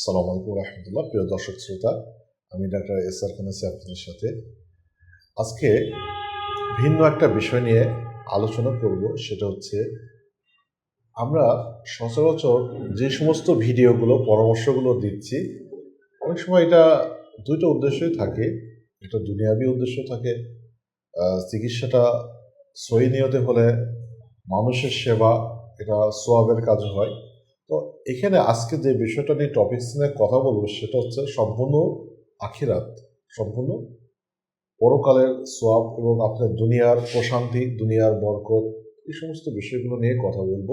সালাম আলাইকুম রহমতুল্লাহ। প্রিয় দর্শক শ্রোতা, আমি ডাক্তার এস আর খান আছি আপনাদের সাথে। আজকে ভিন্ন একটা বিষয় নিয়ে আলোচনা করব, সেটা হচ্ছে আমরা সচরাচর যে সমস্ত ভিডিওগুলো, পরামর্শগুলো দিচ্ছি, অনেক সময় এটা দুইটা উদ্দেশ্যই থাকে। একটা দুনিয়াবি উদ্দেশ্য থাকে চিকিৎসাটা সহি নিয়তে হলে মানুষের সেবা, এটা সোয়াবের কাজ হয়। তো এখানে আজকে যে বিষয়টা নিয়ে টপিকস নিয়ে কথা বলব সেটা হচ্ছে সম্পূর্ণ আখিরাত, সম্পূর্ণ পরকালের সোয়াব এবং আপনার দুনিয়ার প্রশান্তি, দুনিয়ার বরকত এই সমস্ত বিষয়গুলো নিয়ে কথা বলব।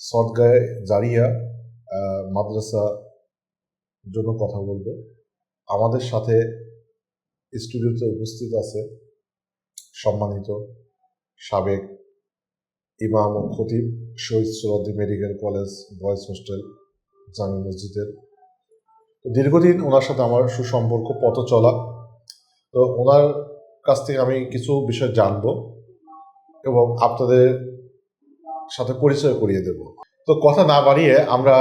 সদগায়ে জারিয়া মাদ্রাসা জন্য কথা বলব। আমাদের সাথে স্টুডিওতে উপস্থিত আছে সম্মানিত সাবেক ইমাম ও খতিব Shaheed Suhrawardy medical college boys hostel জামি মসজিদের। তো দীর্ঘদিন ওনার সাথে আমার সুসম্পর্ক পথ চলা। তো ওনার কাছ থেকে আমি কিছু বিষয় জানব এবং আপনাদের সাথে পরিচয় করিয়ে দেব। তো কথা না বাড়িয়ে আমরা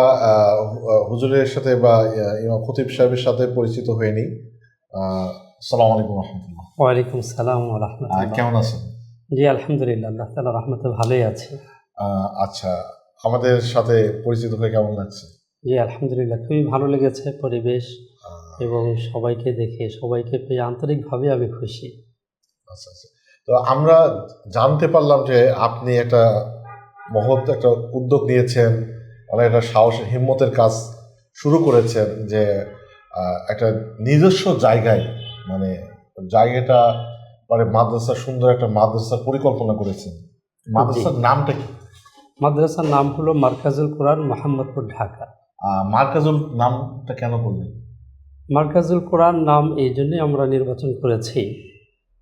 হুজুরের সাথে বা ইমাম খতিব সাহেবের সাথে পরিচিত হয়ে নিই। আহ, সালাম আলাইকুম রহমতুল্লাহ। ওয়ালাইকুম সালাম রহমতুল্লাহ। কেমন আছেন? জি আলহামদুলিল্লাহ আল্লাহ তালা রহমতে ভালোই আছে। আচ্ছা আমাদের সাথে পরিচিত হয়ে কেমন লাগছে? জি আলহামদুলিল্লাহ খুবই ভালো লেগেছে পরিবেশ এবং সবাইকে দেখে সবাইকে পেয়ে আন্তরিকভাবে আমি খুশি। আচ্ছা আচ্ছা। তো আমরা জানতে পারলাম যে আপনি একটা মহৎ একটা উদ্যোগ নিয়েছেন অনেক একটা সাহস হিম্মতের কাজ শুরু করেছেন যে একটা নিজস্ব জায়গায় মানে জায়গাটা মানে মাদ্রাসা সুন্দর একটা মাদ্রাসার পরিকল্পনা করেছেন। মাদ্রাসার নামটা কি? মাদ্রাসার নাম হলো মার্কাজুল কোরআন মোহাম্মদপুর ঢাকা। মার্কাজুল নামটা কেন করলেন মার্কাজুল কোরআন নাম এই জন্যই আমরা নির্বাচন করেছি।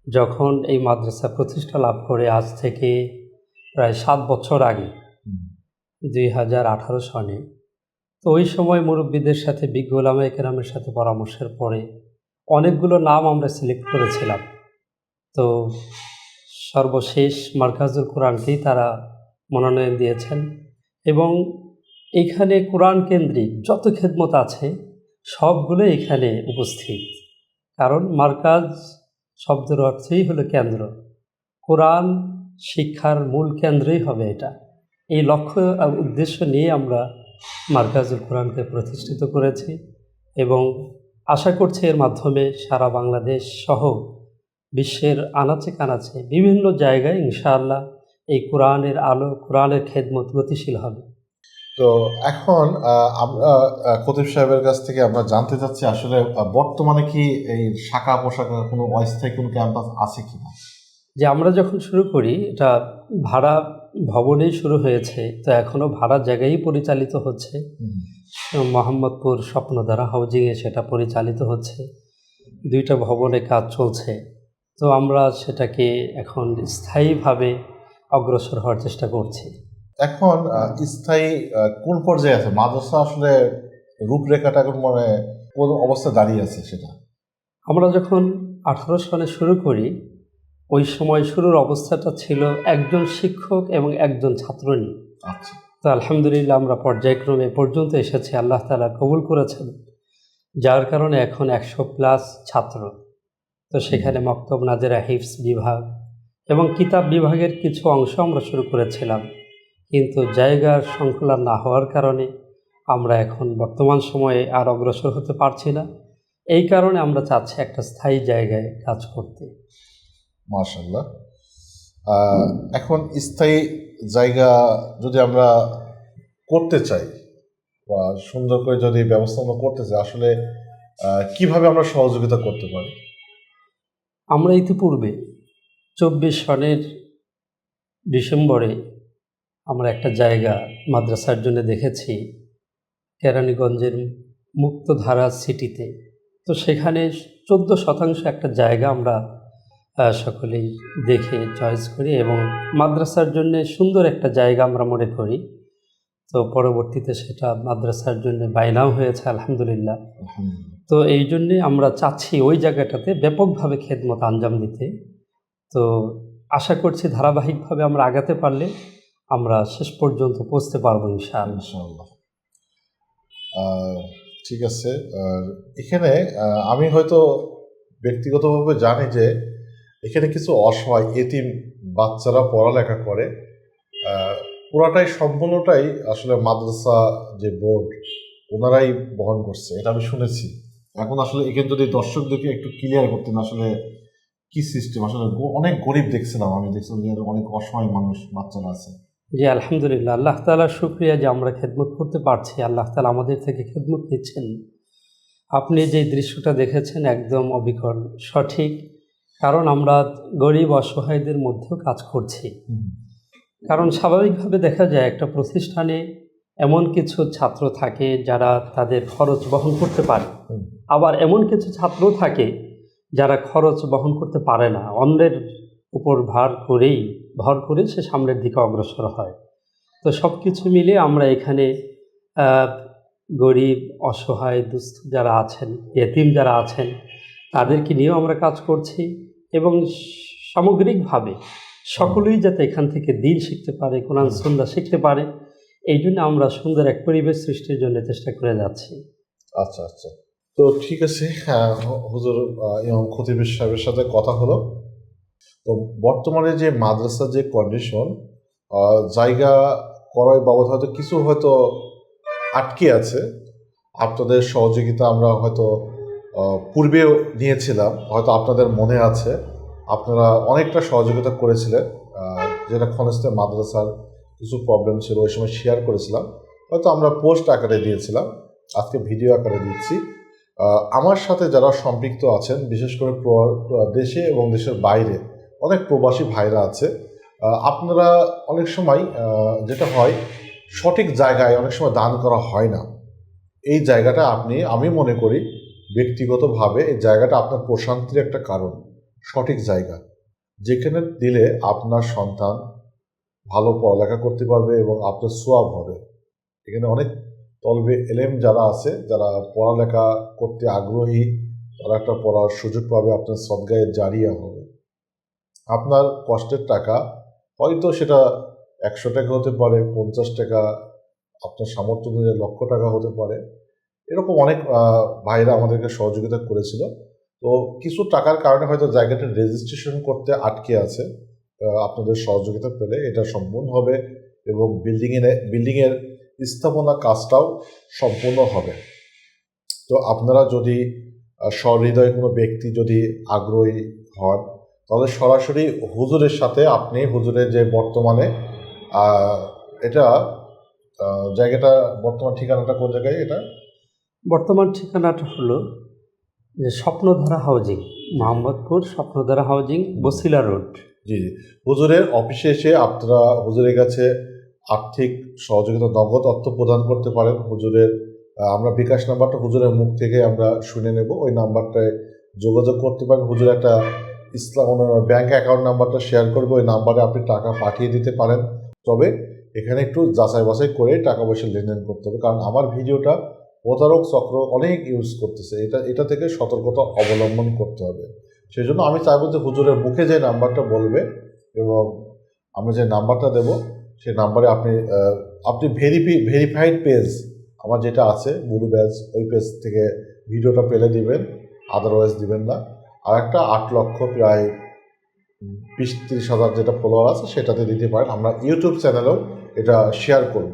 যখন এই মাদ্রাসা প্রতিষ্ঠা লাভ করে আজ থেকে প্রায় সাত বছর আগে দুই হাজার আঠারো সনে। তো ওই সময় মুরব্বীদের সাথে বিজ্ঞ ওলামা একরামের সাথে পরামর্শের পরে অনেকগুলো নাম আমরা সিলেক্ট করেছিলাম। তো সর্বশেষ মার্কাজুল কোরআনকেই তারা মনোনয়ন দিয়েছেন এবং এখানে কোরআন কেন্দ্রিক যত খেদমত আছে সবগুলো এখানে উপস্থিত। কারণ মার্কাজ শব্দের অর্থই হলো কেন্দ্র। কোরআন শিক্ষার মূল কেন্দ্রই হবে এটা। এই লক্ষ্য উদ্দেশ্য নিয়ে আমরা মার্কাজুল কোরআনকে প্রতিষ্ঠিত করেছি এবং আশা করছি এর মাধ্যমে সারা বাংলাদেশ সহ বিশ্বের আনাচে কানাচে বিভিন্ন জায়গায় ইনশাআল্লাহ এই কোরআনের আলো কোরআনের খেদমত গতিশীল হবে। তো এখন আমরা খতিব সাহেবের কাছ থেকে আমরা জানতে চাচ্ছি আসলে বর্তমানে কি এই শাখা পোশাকের কোনো অস্থায়ী কোনো ক্যাম্পাস আছে কিনা? যে আমরা যখন শুরু করি এটা ভাড়া ভবনেই শুরু হয়েছে তো এখনও ভাড়া জায়গায় পরিচালিত হচ্ছে। মোহাম্মদপুর স্বপ্নধারা হাউজিংয়ে সেটা পরিচালিত হচ্ছে। দুইটা ভবনে কাজ চলছে। তো আমরা সেটাকে এখন স্থায়ীভাবে অগ্রসর হওয়ার চেষ্টা করছি। এখন স্থায়ী কোন পর্যায়ে আছে? মাদ্রাসা আসলে রূপরেখাটা এখন মানে কোন অবস্থায় দাঁড়িয়ে আছে সেটা? আমরা যখন আঠারো সালে শুরু করি ওই সময় শুরুর অবস্থাটা ছিল একজন শিক্ষক এবং একজন ছাত্র নিয়ে আচ্ছা। তো আলহামদুলিল্লাহ আমরা পর্যায়ক্রমে পর্যন্ত এসেছি আল্লাহ তালা কবুল করেছেন। যার কারণে এখন একশো প্লাস ছাত্র। তো সেখানে মক্তব নাজেরা হিফস বিভাগ এবং কিতাব বিভাগের কিছু অংশ আমরা শুরু করেছিলাম। কিন্তু জায়গার সংকুলন না হওয়ার কারণে আমরা এখন বর্তমান সময়ে আর অগ্রসর হতে পারছি না। এই কারণে আমরা চাচ্ছি একটা স্থায়ী জায়গায় কাজ করতে। মার্শাল্লাহ এখন স্থায়ী জায়গা যদি আমরা করতে চাই বা সুন্দর করে যদি ব্যবস্থা আমরা করতে চাই, আসলে কীভাবে আমরা সহযোগিতা করতে পারি? আমরা ইতিপূর্বে চব্বিশ সনের ডিসেম্বরে আমরা একটা জায়গা মাদ্রাসার জন্য দেখেছি, কেরানীগঞ্জের মুক্তধারা সিটিতে। তো সেখানে চোদ্দ শতাংশ একটা জায়গা আমরা সকলেই দেখে চয়েস করি এবং মাদ্রাসার জন্য সুন্দর একটা জায়গা আমরা মনে করি। তো পরবর্তীতে সেটা মাদ্রাসার জন্য বাইনাও হয়েছে, আলহামদুলিল্লাহ। তো এই জন্যে আমরা চাচ্ছি ওই জায়গাটাতে ব্যাপকভাবে খেদমত আঞ্জাম দিতে। তো আশা করছি ধারাবাহিকভাবে আমরা আগাতে পারলে আমরা শেষ পর্যন্ত পৌঁছতে পারব ইনশাআল্লাহ। ঠিক আছে। আর এখানে আমি হয়তো ব্যক্তিগতভাবে জানি যে এখানে কিছু অসহায় এতিম বাচ্চারা পড়ালেখা করে। পুরাটাই সম্পূর্ণটাই আসলে মাদ্রাসা যে বোর্ড, ওনারাই বহন করছে, এটা আমি শুনেছি। এখন আসলে এখানে যদি দর্শকদেরকে একটু ক্লিয়ার করতেন আসলে কি সিস্টেম আসলে অনেক গরিব দেখছিলাম আমি দেখছিলাম যে অনেক অসহায় মানুষ বাচ্চারা আছে। জি আলহামদুলিল্লাহ। আল্লাহ তালার শুক্রিয়া যে আমরা খেদমত করতে পারছি আল্লাহ তালা আমাদের থেকে খেদমত নিচ্ছেন। আপনি যে দৃশ্যটা দেখেছেন একদম অবিকল সঠিক। কারণ আমরা গরিব অসহায়দের মধ্যেও কাজ করছি। কারণ স্বাভাবিকভাবে দেখা যায় একটা প্রতিষ্ঠানে এমন কিছু ছাত্র থাকে যারা তাদের খরচ বহন করতে পারে। আবার এমন কিছু ছাত্র থাকে যারা খরচ বহন করতে পারে না। অন্যের উপর ভার করেই ভর করে সে সামনের দিকে অগ্রসর হয়। তো সব কিছু মিলে আমরা এখানে গরিব অসহায় দুস্থ যারা আছেন এতিম যারা আছেন তাদেরকে নিয়েও আমরা কাজ করছি এবং সামগ্রিকভাবে সকলেই যাতে এখান থেকে দিন শিখতে পারে কোরআন সন্ধ্যা শিখতে পারে এই জন্য আমরা সুন্দর এক পরিবেশ সৃষ্টির জন্য চেষ্টা করে যাচ্ছি। আচ্ছা আচ্ছা। তো ঠিক আছে হুজুর ইমাম খতিবের সাহেবের সাথে কথা হলো। তো বর্তমানে যে মাদ্রাসার যে কন্ডিশন জায়গা করার বাবদ হয়তো কিছু হয়তো আটকে আছে। আপনাদের সহযোগিতা আমরা হয়তো পূর্বে নিয়েছিলাম, হয়তো আপনাদের মনে আছে। আপনারা অনেকটা সহযোগিতা করেছিলেন যেটা খনস্তে মাদ্রাসার কিছু প্রবলেম ছিল, ওই সময় শেয়ার করেছিলাম। হয়তো আমরা পোস্ট আকারে দিয়েছিলাম, আজকে ভিডিও আকারে দিচ্ছি। আমার সাথে যারা সম্পৃক্ত আছেন, বিশেষ করে দেশে এবং দেশের বাইরে, অনেক প্রবাসী ভাইরা আছে আপনারা অনেক সময় যেটা হয়, সঠিক জায়গায় অনেক সময় দান করা হয় না। এই জায়গাটা আপনি, আমি মনে করি, ব্যক্তিগতভাবে এই জায়গাটা আপনার প্রশান্তির একটা কারণ, সঠিক জায়গা। যেখানে দিলে আপনার সন্তান ভালো পড়ালেখা করতে পারবে এবং আপনার সোয়াব হবে। এখানে অনেক তলবে এলেম যারা আছে, যারা পড়ালেখা করতে আগ্রহী, তারা একটা পড়ার সুযোগ পাবে, আপনার সদগায়ে জারিয়া হবে। আপনার কষ্টের টাকা, হয়তো সেটা একশো টাকা হতে পারে, পঞ্চাশ টাকা, আপনার সামর্থ্য অনুযায়ী লক্ষ টাকা হতে পারে। এরকম অনেক ভাইরা আমাদেরকে সহযোগিতা করেছিল। তো কিছু টাকার কারণে হয়তো জায়গাটা রেজিস্ট্রেশন করতে আটকে আছে। আপনাদের সহযোগিতা পেলে এটা সম্পূর্ণ হবে এবং বিল্ডিংয়ে বিল্ডিংয়ের স্থাপনা কাজটাও সম্পূর্ণ হবে। তো আপনারা যদি সহৃদয় কোনো ব্যক্তি যদি আগ্রহী হন, তাহলে সরাসরি হুজুরের সাথে আপনি হুজুরের যে বর্তমানে এটা জায়গাটা, বর্তমান ঠিকানাটা কোন জায়গায় এটা? বর্তমান ঠিকানাটা হলো যে Swapnadhara housing, Mohammadpur Swapnadhara housing, Basila road. জি জি। হুজুরের অফিসে এসে আপনারা, হুজুরের কাছে আর্থিক সহযোগিতা, নগদ অর্থ প্রদান করতে পারেন। হুজুরের আমরা বিকাশ নাম্বারটা হুজুরের মুখ থেকে আমরা শুনে নেব। ওই নাম্বারটায় যোগাযোগ করতে পারেন। হুজুর একটা ইসলাম ব্যাংক অ্যাকাউন্ট নাম্বারটা শেয়ার করবে। ওই নাম্বারে আপনি টাকা পাঠিয়ে দিতে পারেন। তবে এখানে একটু যাচাই বাছাই করে টাকা পয়সা লেনদেন করতে হবে। কারণ আমার ভিডিওটা প্রতারক চক্র অনেক ইউজ করতেছে। এটা এটা থেকে সতর্কতা অবলম্বন করতে হবে। সেই জন্য আমি চাইব যে হুজুরের মুখে যে নাম্বারটা বলবে এবং আমি যে নাম্বারটা দেব সেই নাম্বারে আপনি আপনি ভেরিফি ভেরিফাইড পেজ আমার যেটা আছে বুলু ব্যাজ ওই পেজ থেকে ভিডিওটা পেলে দিবেন আদারওয়াইজ দিবেন না। আর একটা আট লক্ষ প্রায় বিশ তিরিশ হাজার যেটা ফলোয়ার আছে, সেটাতে দিতে পারেন। আমরা ইউটিউব চ্যানেলেও এটা শেয়ার করব।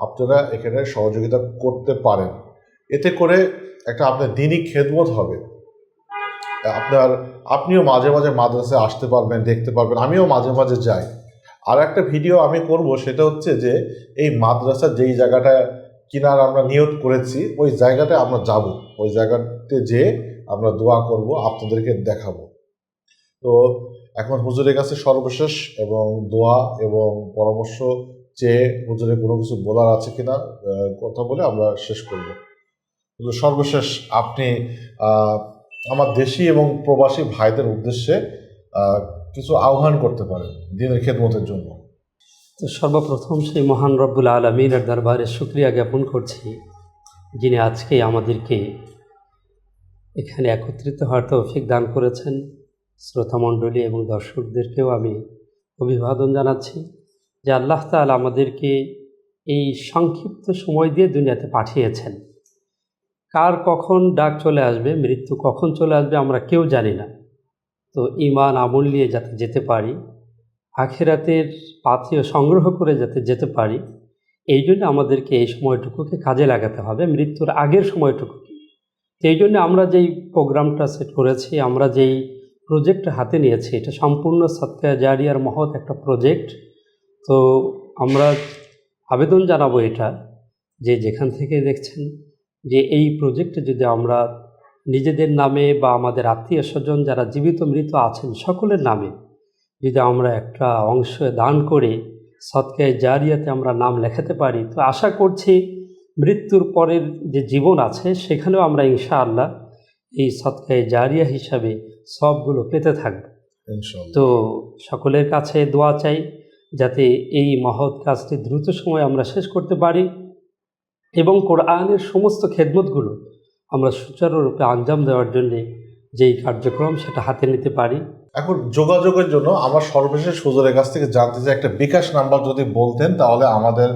আপনারা এখানে সহযোগিতা করতে পারেন। এতে করে একটা আপনার দিনই খেদমত হবে। আপনার, আপনিও মাঝে মাঝে মাদ্রাসায় আসতে পারবেন, দেখতে পারবেন, আমিও মাঝে মাঝে যাই। আর একটা ভিডিও আমি করব, সেটা হচ্ছে যে, এই মাদ্রাসা যেই জায়গাটা কিনার আমরা নিয়োগ করেছি, ওই জায়গাটায় আমরা যাব। ওই জায়গাতে যেয়ে আমরা দোয়া করব, আপনাদেরকে দেখাবো। তো এখন হুজুরের কাছে সর্বশেষ এবং দোয়া এবং পরামর্শ চেয়ে হুজুরের কোনো কিছু বলার আছে কিনা কথা বলে আমরা শেষ করব। সর্বশেষ, আপনি আমার দেশি এবং প্রবাসী ভাইদের উদ্দেশ্যে কিছু আহ্বান করতে পারে দিনের খেদমতের জন্য। তো সর্বপ্রথম সেই মহান রব্বুল আলমিনের দরবারে শুক্রিয়া জ্ঞাপন করছি, যিনি আজকে আমাদেরকে এখানে একত্রিত হওয়ার তৌফিক দান করেছেন। শ্রোতামণ্ডলী এবং দর্শকদেরকেও আমি অভিবাদন জানাচ্ছি যে আল্লাহ তাআলা আমাদেরকে এই সংক্ষিপ্ত সময় দিয়ে দুনিয়াতে পাঠিয়েছেন। কার কখন ডাক চলে আসবে, মৃত্যু কখন চলে আসবে আমরা কেউ জানি না। তো ইমান আমল নিয়ে যাতে যেতে পারি, আখেরাতের পাথেয় সংগ্রহ করে যাতে যেতে পারি, এই জন্য আমাদেরকে এই সময়টুকুকে কাজে লাগাতে হবে, মৃত্যুর আগের সময়টুকুকে। এই জন্য আমরা যেই প্রোগ্রামটা সেট করেছি, আমরা যেই প্রজেক্টটা হাতে নিয়েছি, এটা সম্পূর্ণ সৎকা জারিয়ার মহৎ একটা প্রজেক্ট। তো আমরা আবেদন জানাব এটা, যে যেখান থেকে দেখছেন যে এই প্রজেক্টে যদি আমরা নিজেদের নামে বা আমাদের আত্মীয় স্বজন যারা জীবিত মৃত আছেন সকলের নামে যদি আমরা একটা অংশ দান করে সৎকায় জারিয়াতে আমরা নাম লেখাতে পারি তো আশা করছি মৃত্যুর পরের যে জীবন আছে সেখানেও আমরা ইনশাআল্লাহ এই সৎকায় জারিয়া হিসাবে সবগুলো পেতে থাকব। তো সকলের কাছে দোয়া চাই যাতে এই মহৎ কাজটি দ্রুত সময়ে আমরা শেষ করতে পারি। এবং কোরআনের সমস্ত খেদমতগুলো আমরা সুচারুরূপে আঞ্জাম দেওয়ার জন্যে যেই কার্যক্রম সেটা হাতে নিতে পারি। এখন যোগাযোগের জন্য আমার সর্বশেষ হুজুরের কাছ থেকে জানতে চাই একটা বিকাশ নাম্বার যদি বলতেন তাহলে আমাদের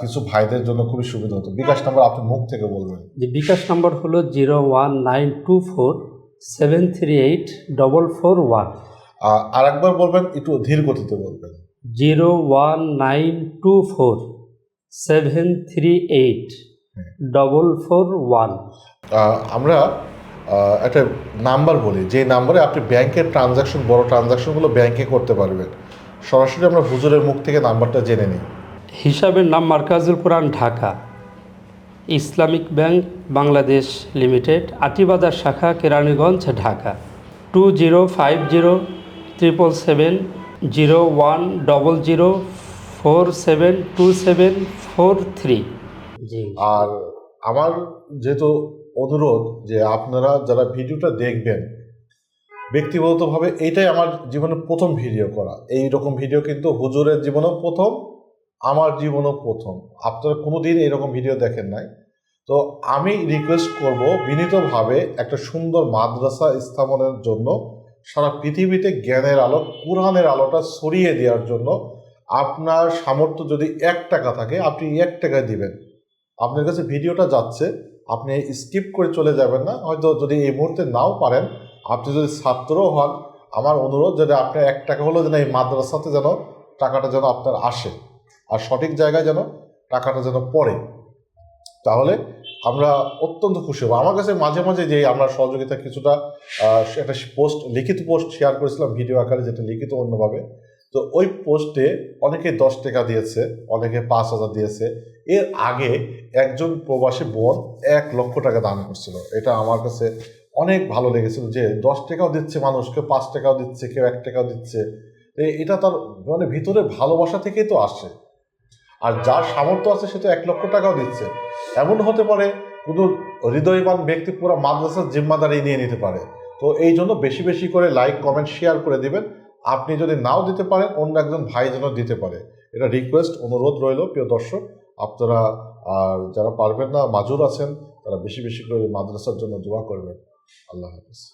কিছু ভাইদের জন্য খুবই সুবিধা হতো। বিকাশ নাম্বার আপনি মুখ থেকে বলবেন। যে বিকাশ নাম্বার হলো zero one nine two four seven three eight double four one. আর আরেকবার বলবেন একটু ধীর গতিতে বলবেন। Zero one nine two four. Seven three eight double four one আমরা একটা নাম্বার বলি। যে নাম্বারে আপনি ব্যাংকের ট্রানজাকশন বড় ট্রানজাকশনগুলো ব্যাংকে করতে পারবেন। সরাসরি আমরা হুজুরের মুখ থেকে নাম্বারটা জেনে নিই। হিসাবের নাম Markazul Quran Dhaka. Islamic Bank Bangladesh Limited Atibazar শাখা Keraniganj Dhaka. Two zero five zero triple seven zero one double zero four seven two seven four three. জি। আর আমার যেহেতু অনুরোধ যে আপনারা যারা ভিডিওটা দেখবেন ব্যক্তিগতভাবে এইটাই আমার জীবনের প্রথম ভিডিও করা। এই রকম ভিডিও কিন্তু হুজুরের জীবনেও প্রথম আমার জীবনেও প্রথম। আপনারা কোনোদিন এরকম ভিডিও দেখেন নাই। তো আমি রিকোয়েস্ট করব বিনীতভাবে একটা সুন্দর মাদ্রাসা স্থাপনের জন্য সারা পৃথিবীতে জ্ঞানের আলো কোরআনের আলোটা ছড়িয়ে দেওয়ার জন্য আপনার সামর্থ্য যদি এক টাকা থাকে, আপনি এক টাকায় দিবেন। আপনার কাছে ভিডিওটা যাচ্ছে, আপনি স্কিপ করে চলে যাবেন না। হয়তো যদি এই মুহূর্তে নাও পারেন, আপনি যদি ছাত্রও হন, আমার অনুরোধ যদি আপনার এক টাকা হলো যেন এই মাদ্রাসাতে যেন টাকাটা যেন আপনার আসে আর সঠিক জায়গায় যেন টাকাটা যেন পড়ে। তাহলে আমরা অত্যন্ত খুশি হব। আমার কাছে মাঝে মাঝে যে আমরা সহযোগিতা কিছুটা একটা পোস্ট লিখিত পোস্ট শেয়ার করেছিলাম ভিডিও আকারে যেটা লিখিত অন্যভাবে। তো ওই পোস্টে অনেকে দশ টাকা দিয়েছে, অনেকে পাঁচ হাজার দিয়েছে। এর আগে একজন প্রবাসী বোন এক লক্ষ টাকা দান করছিল। এটা আমার কাছে অনেক ভালো লেগেছিল যে দশ টাকাও দিচ্ছে মানুষ, কেউ পাঁচ টাকাও দিচ্ছে, কেউ এক টাকাও দিচ্ছে। এটা তার মানে ভিতরে ভালোবাসা থেকেই তো আসে। আর যার সামর্থ্য আছে সে তো এক লক্ষ টাকাও দিচ্ছে। এমন হতে পারে কোনো হৃদয়বান ব্যক্তি পুরো মাদ্রাসার জিম্মাদারি নিয়ে নিতে পারে। তো এই জন্য বেশি বেশি করে লাইক কমেন্ট শেয়ার করে দিবেন। আপনি যদি নাও দিতে পারেন, অন্য একজন ভাই যেন দিতে পারে। এটা রিকোয়েস্ট অনুরোধ রইল, প্রিয় দর্শক। আপনারা, আর যারা পারবেন না, মাজুর আছেন, তারা বেশি বেশি করে মাদ্রাসার জন্য দোয়া করবেন। আল্লাহ হাফিজ।